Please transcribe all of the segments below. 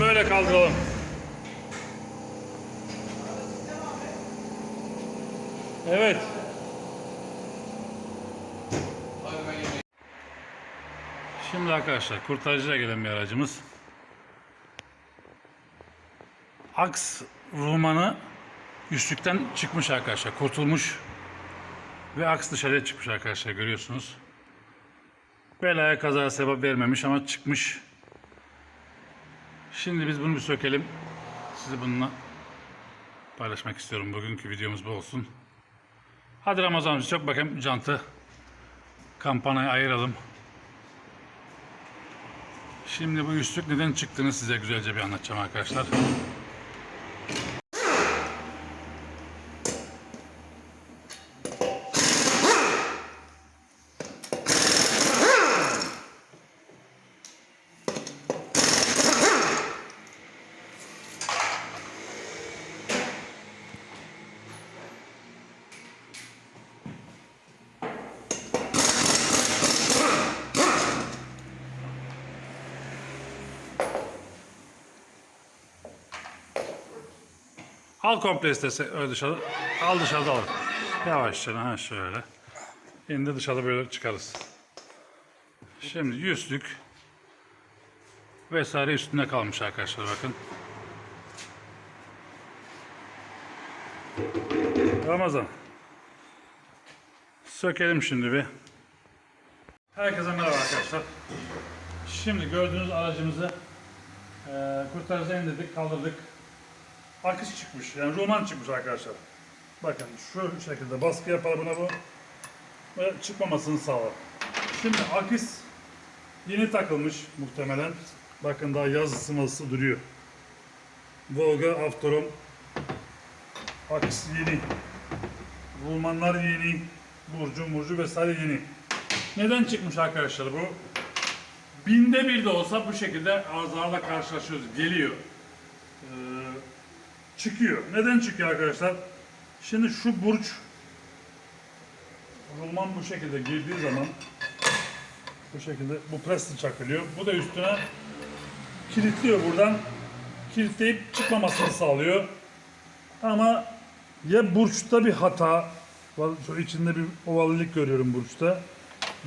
Böyle kaldıralım. Evet. Şimdi arkadaşlar kurtarıcıya gelen bir aracımız. Aks rumanı üstlükten çıkmış arkadaşlar. Kurtulmuş. Ve aks dışarıya çıkmış arkadaşlar görüyorsunuz. Belaya kaza sebep vermemiş ama çıkmış. Şimdi biz bunu bir sökelim. Sizi bununla paylaşmak istiyorum. Bugünkü videomuz bu olsun. Hadi Ramazan çok bakayım jantı. Kampanayı ayıralım. Şimdi bu üstlük neden çıktığını size güzelce bir anlatacağım arkadaşlar. Al komple istese dışarı. Al dışarıda al. Yavaşça ha şöyle. Şimdi dışarıda böyle çıkarız. Şimdi yüzlük vesaire üstünde kalmış arkadaşlar bakın. Ramazan. Sökelim şimdi bir. Herkese merhaba arkadaşlar. Şimdi gördüğünüz aracımızı eee kurtarıcıya indirdik, kaldırdık akış çıkmış. Yani roman çıkmış arkadaşlar. Bakın şu şekilde baskı yapar buna bu. Ve çıkmamasını sağlar. Şimdi akış yeni takılmış muhtemelen. Bakın daha yazısı mazısı duruyor. Volga Avtorom akış yeni. Rulmanlar yeni. Burcu murcu vesaire yeni. Neden çıkmış arkadaşlar bu? Binde bir de olsa bu şekilde arızalarla karşılaşıyoruz. Geliyor. Ee, çıkıyor. Neden çıkıyor arkadaşlar? Şimdi şu burç rulman bu şekilde girdiği zaman bu şekilde bu presle çakılıyor. Bu da üstüne kilitliyor buradan. Kilitleyip çıkmamasını sağlıyor. Ama ya burçta bir hata. Şu içinde bir ovallik görüyorum burçta.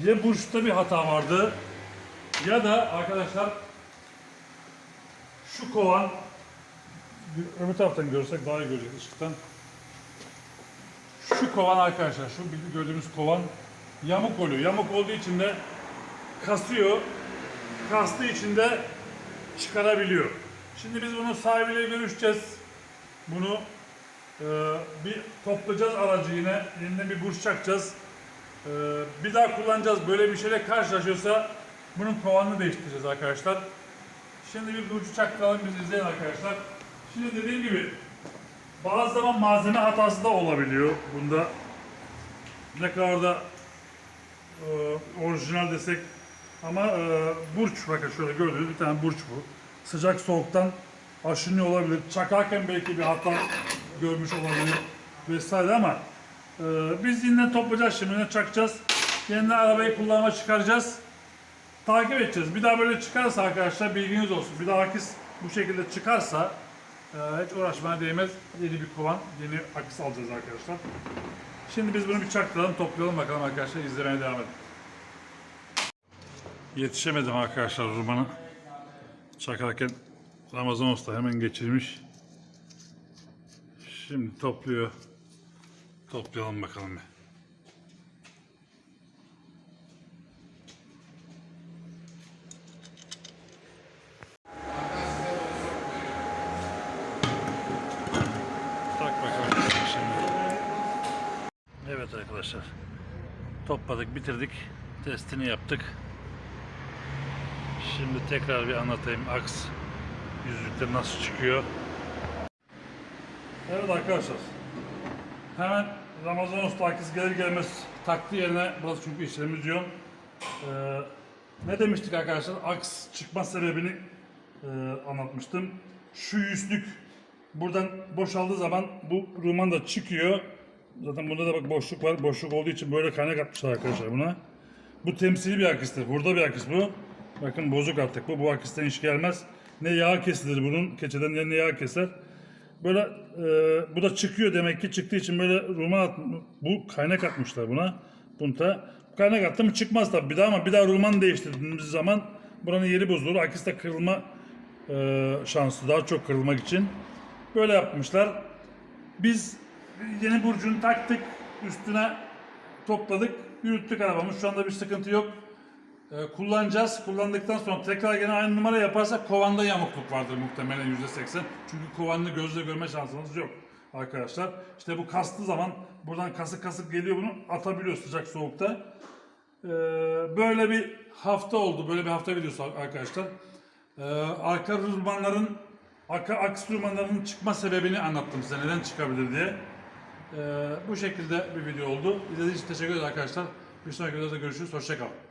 Ya burçta bir hata vardı ya da arkadaşlar şu kovan öbür taraftan görsek daha iyi göreceğiz ışıktan. Şu kovan arkadaşlar, şu gördüğünüz kovan yamuk oluyor. Yamuk olduğu için de kasıyor. Kastığı için de çıkarabiliyor. Şimdi biz bunu sahibiyle görüşeceğiz. Bunu e, bir toplayacağız aracı yine. Yeniden bir burç çakacağız. E, bir daha kullanacağız. Böyle bir şeyle karşılaşıyorsa bunun kovanını değiştireceğiz arkadaşlar. Şimdi bir burcu çaktıralım biz izleyin arkadaşlar. Şimdi dediğim gibi bazı zaman malzeme hatası da olabiliyor bunda. Ne kadar da e, orijinal desek ama e, burç bakın şöyle gördüğünüz bir tane burç bu. Sıcak soğuktan aşınıyor olabilir. Çakarken belki bir hata görmüş olabilir vesaire ama e, biz yine toplayacağız şimdi yine çakacağız. Yeniden arabayı kullanıma çıkaracağız. Takip edeceğiz. Bir daha böyle çıkarsa arkadaşlar bilginiz olsun. Bir daha akis bu şekilde çıkarsa hiç uğraşmaya değmez. Yeni bir kovan, yeni akis alacağız arkadaşlar. Şimdi biz bunu bir çaktıralım, toplayalım bakalım arkadaşlar. izlemeye devam edin. Yetişemedim arkadaşlar rumanı. Çakarken Ramazan Usta hemen geçirmiş. Şimdi topluyor. Toplayalım bakalım bir. Tak bakalım şimdi. Evet arkadaşlar. Topladık, bitirdik. Testini yaptık. Şimdi tekrar bir anlatayım. Aks yüzlükte nasıl çıkıyor. Evet arkadaşlar. Hemen Ramazan Usta akis gelir gelmez taktı yerine burası çünkü işlemimiz yoğun. Ee, ne demiştik arkadaşlar? Aks çıkma sebebini e, anlatmıştım. Şu yüzlük buradan boşaldığı zaman bu ruman da çıkıyor. Zaten bunda da bak boşluk var. Boşluk olduğu için böyle kaynak atmışlar arkadaşlar buna. Bu temsili bir akistir. Burada bir akis bu. Bakın bozuk artık bu. Bu akisten iş gelmez. ne yağ kesilir bunun. Keçeden ne, yağ keser. Böyle e, bu da çıkıyor demek ki çıktığı için böyle ruman at, bu kaynak atmışlar buna. Bunta. Kaynak attı mı çıkmaz tabii bir daha ama bir daha ruman değiştirdiğimiz zaman buranın yeri bozulur. Akisi de kırılma e, şansı daha çok kırılmak için. Böyle yapmışlar. Biz yeni burcunu taktık. Üstüne topladık. Yürüttük arabamız. Şu anda bir sıkıntı yok. Ee, kullanacağız. Kullandıktan sonra tekrar gene aynı numara yaparsak kovanda yamukluk vardır muhtemelen %80. Çünkü kovanını gözle görme şansınız yok arkadaşlar. İşte bu kastığı zaman buradan kasık kasık geliyor bunu atabiliyor sıcak soğukta. Ee, böyle bir hafta oldu. Böyle bir hafta videosu arkadaşlar. Ee, arka rulmanların arka aks rulmanlarının çıkma sebebini anlattım size neden çıkabilir diye. Ee, bu şekilde bir video oldu. İzlediğiniz için teşekkür ederim arkadaşlar. Bir sonraki videoda görüşürüz. Hoşçakalın.